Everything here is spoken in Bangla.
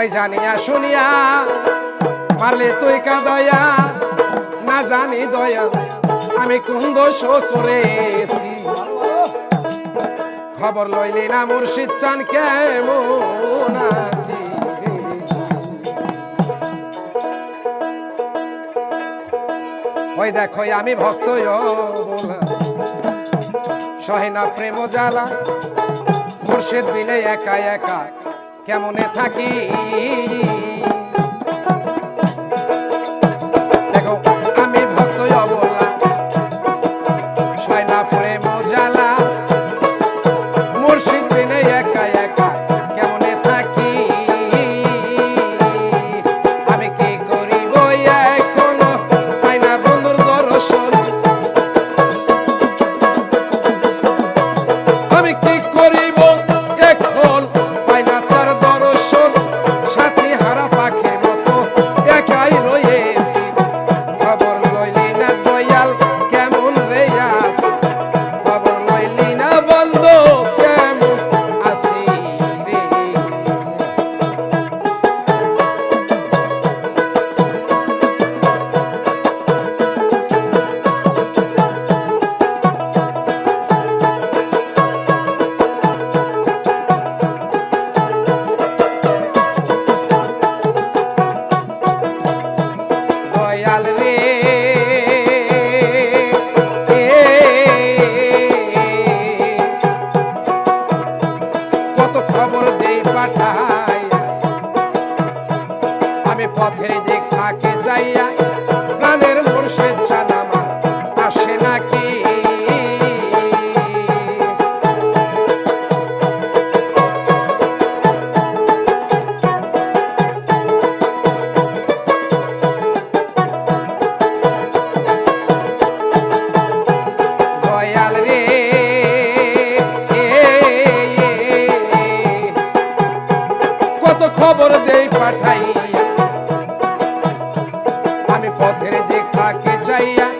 ওই জানিয়া শুনিয়া, পারলে তুই কাঁদয়া না জানি দয়া, আমি কোন দোষ করেছি? খবর লইলি না মুর্শিদ চান কেমন আছি? ওই দেখো আমি ভক্ত সহে না প্রেম জ্বালা, মুর্শিদ বিনে একা একা কেমনে থাকি? দেখো আমি পথের দিক থাকে যাইয়া প্রাণের মুর্শিদ জানামা আসে নাকি খবর দেই পাঠাই পথের দেখাকে যাইয়া প্রাণের